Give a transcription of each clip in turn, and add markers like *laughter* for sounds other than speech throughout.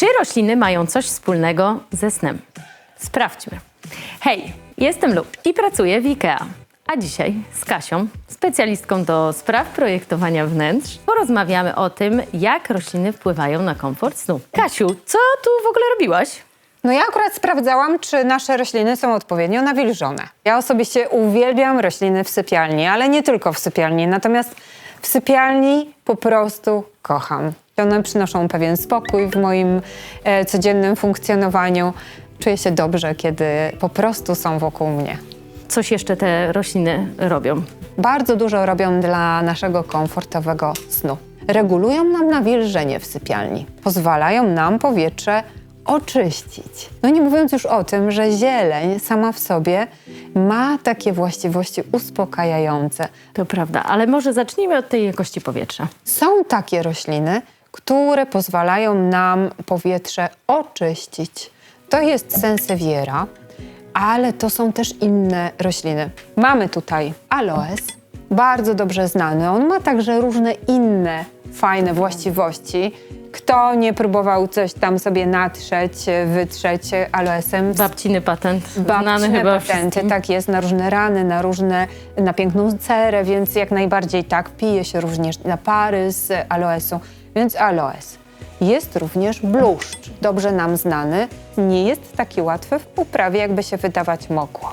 Czy rośliny mają coś wspólnego ze snem? Sprawdźmy. Hej, jestem Lub i pracuję w IKEA. A dzisiaj z Kasią, specjalistką do spraw projektowania wnętrz, porozmawiamy o tym, jak rośliny wpływają na komfort snu. Kasiu, co tu w ogóle robiłaś? No ja akurat sprawdzałam, czy nasze rośliny są odpowiednio nawilżone. Ja osobiście uwielbiam rośliny w sypialni, ale nie tylko w sypialni. Natomiast w sypialni po prostu kocham. One przynoszą pewien spokój w moim e, codziennym funkcjonowaniu. Czuję się dobrze, kiedy po prostu są wokół mnie. Coś jeszcze te rośliny robią? Bardzo dużo robią dla naszego komfortowego snu. Regulują nam nawilżenie w sypialni. Pozwalają nam powietrze oczyścić. No nie mówiąc już o tym, że zieleń sama w sobie ma takie właściwości uspokajające. To prawda, ale może zacznijmy od tej jakości powietrza. Są takie rośliny, które pozwalają nam powietrze oczyścić. To jest sensewiera, ale to są też inne rośliny. Mamy tutaj aloes, bardzo dobrze znany. On ma także różne inne fajne właściwości. Kto nie próbował coś tam sobie natrzeć, wytrzeć aloesem, Babciny patent, znany Babcine chyba patenty, wszystkim. tak jest, na różne rany, na różne, na piękną cerę, więc jak najbardziej tak, pije się również napary z aloesu, więc aloes. Jest również bluszcz, dobrze nam znany, nie jest taki łatwy w uprawie, jakby się wydawać mogło.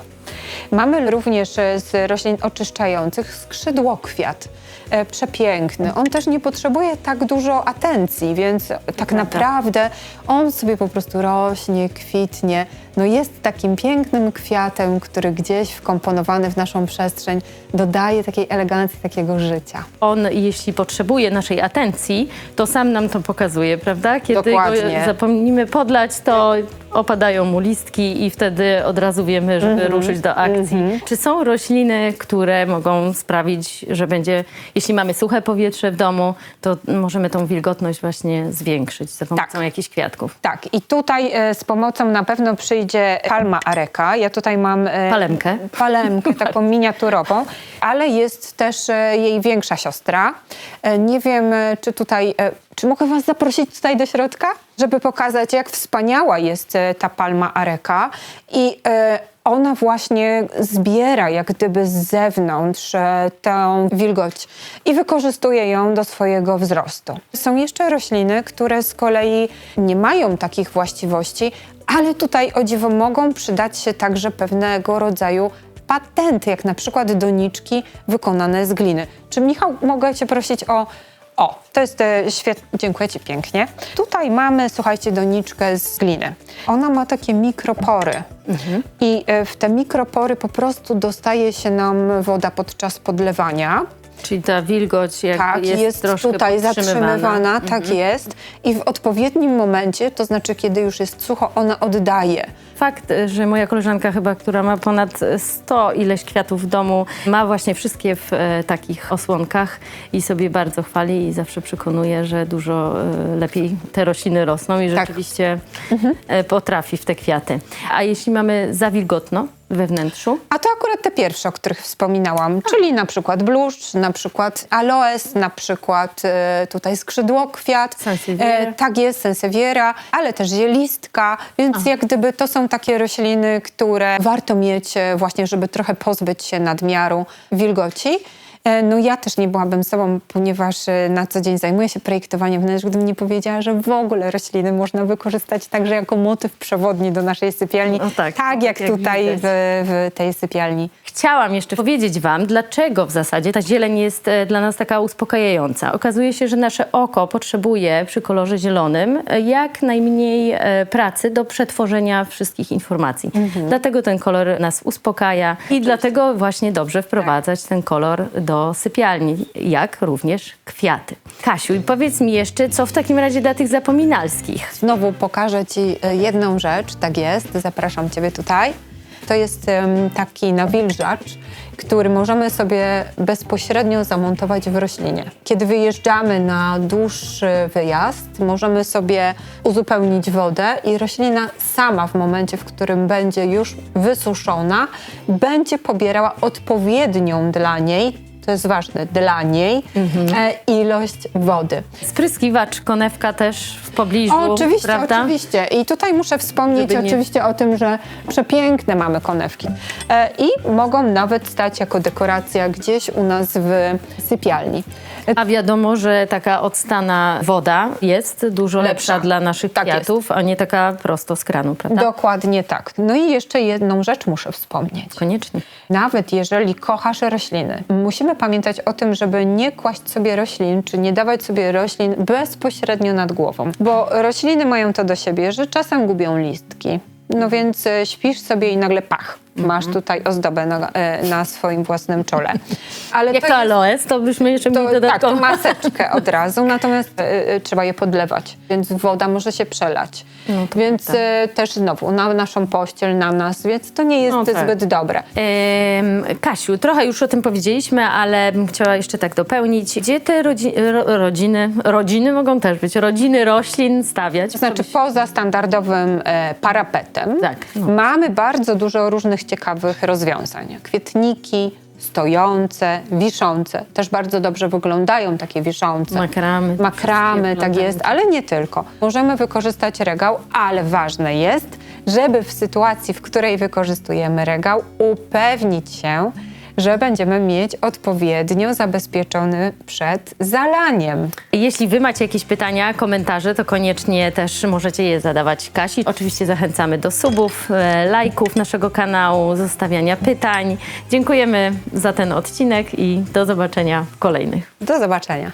Mamy również e, z roślin oczyszczających skrzydłokwiat. E, przepiękny. On też nie potrzebuje tak dużo atencji, więc tak naprawdę on sobie po prostu rośnie, kwitnie. No jest takim pięknym kwiatem, który gdzieś wkomponowany w naszą przestrzeń dodaje takiej elegancji, takiego życia. On, jeśli potrzebuje naszej atencji, to sam nam to pokazuje, prawda? Kiedy Dokładnie. go zapomnimy podlać, to opadają mu listki i wtedy od razu wiemy, żeby Mhm. ruszyć do akcji. Czy są rośliny, które mogą sprawić, że będzie, jeśli mamy suche powietrze w domu, to możemy tą wilgotność właśnie zwiększyć za pomocą Tak. jakichś kwiatków? Tak, i tutaj e, z pomocą na pewno przyjdzie palma areka. Ja tutaj mam e, Palemkę. palemkę *laughs* taką miniaturową, ale jest też e, jej większa siostra. E, nie wiem, czy tutaj, czy mogę was zaprosić tutaj do środka, żeby pokazać, jak wspaniała jest e, ta palma areka i e, ona właśnie zbiera jak gdyby z zewnątrz e, tę wilgoć i wykorzystuje ją do swojego wzrostu. Są jeszcze rośliny, które z kolei nie mają takich właściwości, ale tutaj o dziwo mogą przydać się także pewnego rodzaju patenty, jak na przykład doniczki wykonane z gliny. Czy Michał, mogę Cię prosić o... O, to jest świetne, dziękuję Ci pięknie. Tutaj mamy, słuchajcie, doniczkę z gliny. Ona ma takie mikropory i e, w te mikropory po prostu dostaje się nam woda podczas podlewania. Czyli ta wilgoć jak Tak, jest, jest, troszkę tutaj zatrzymywana, tak jest. I w odpowiednim momencie, to znaczy kiedy już jest sucho, ona oddaje. Fakt, że moja koleżanka chyba, która ma ponad 100 ileś kwiatów w domu, ma właśnie wszystkie w e, takich osłonkach i sobie bardzo chwali i zawsze przekonuje, że dużo e, lepiej te rośliny rosną i Tak. rzeczywiście e, potrafi w te kwiaty. A jeśli mamy za wilgotno we wnętrzu, A to akurat te pierwsze, o których wspominałam, czyli na przykład bluszcz, na przykład aloes, na przykład e, tutaj skrzydłokwiat. Sansevieria. tak jest, sensewiera, ale też zielistka, więc jak gdyby to są takie rośliny, które warto mieć e, właśnie, żeby trochę pozbyć się nadmiaru wilgoci. E, No ja też nie byłabym sobą, ponieważ e, na co dzień zajmuję się projektowaniem wnętrz, gdybym nie powiedziała, że w ogóle rośliny można wykorzystać także jako motyw przewodni do naszej sypialni. No tak, tak jak jak tutaj w, w tej sypialni. Chciałam jeszcze powiedzieć Wam, dlaczego w zasadzie ta zieleń jest e, dla nas taka uspokajająca. Okazuje się, że nasze oko potrzebuje przy kolorze zielonym jak najmniej pracy do przetworzenia wszystkich informacji. Dlatego ten kolor nas uspokaja i dlatego właśnie dobrze wprowadzać ten kolor do sypialni, jak również kwiaty. Kasiu, powiedz mi jeszcze, co w takim razie dla tych zapominalskich? Znowu pokażę Ci e, jedną rzecz, tak jest, zapraszam Ciebie tutaj. To jest taki nawilżacz, który możemy sobie bezpośrednio zamontować w roślinie. Kiedy wyjeżdżamy na dłuższy wyjazd, możemy sobie uzupełnić wodę i roślina sama w momencie, w którym będzie już wysuszona, będzie pobierała odpowiednią dla niej to jest ważne dla niej, e, ilość wody. Spryskiwacz, konewka też w pobliżu, Oczywiście, prawda? oczywiście. I tutaj muszę wspomnieć Żeby nie- oczywiście o tym, że przepiękne mamy konewki. E, I mogą nawet stać jako dekoracja gdzieś u nas w sypialni. A wiadomo, że taka odstana woda jest dużo lepsza, Lepsza. dla naszych Tak jest. kwiatów, a nie taka prosto z kranu, prawda? Dokładnie tak. No i jeszcze jedną rzecz muszę wspomnieć. Koniecznie. Nawet jeżeli kochasz rośliny, musimy pamiętać o tym, żeby nie kłaść sobie roślin, czy nie dawać sobie roślin bezpośrednio nad głową. Bo rośliny mają to do siebie, że czasem gubią listki. No więc e, śpisz sobie i nagle pach. Masz tutaj ozdobę na, e, na swoim własnym czole. Ale Jak to to aloes, to byśmy jeszcze mieli to, tak, dodatkowo. to maseczkę od razu, natomiast e, trzeba je podlewać, więc woda może się przelać. No więc e, też znowu na naszą pościel, na nas, więc to nie jest No tak. zbyt dobre. Kasiu, trochę już o tym powiedzieliśmy, ale bym chciała jeszcze tak dopełnić. Gdzie te rodzi ro rodziny, rodziny mogą też być, rodziny roślin stawiać? To znaczy poza standardowym e, parapetem Tak, no. mamy bardzo dużo różnych ciekawych rozwiązań. Kwietniki, stojące, wiszące. Też bardzo dobrze wyglądają takie wiszące. Makramy. Makramy, tak jest, ale nie tylko. Możemy wykorzystać regał, ale ważne jest, żeby w sytuacji, w której wykorzystujemy regał, upewnić się, że będziemy mieć odpowiednio zabezpieczony przed zalaniem. Jeśli wy macie jakieś pytania, komentarze, to koniecznie też możecie je zadawać Kasi. Oczywiście zachęcamy do subów, e, lajków naszego kanału, zostawiania pytań. Dziękujemy za ten odcinek i do zobaczenia w kolejnych. Do zobaczenia.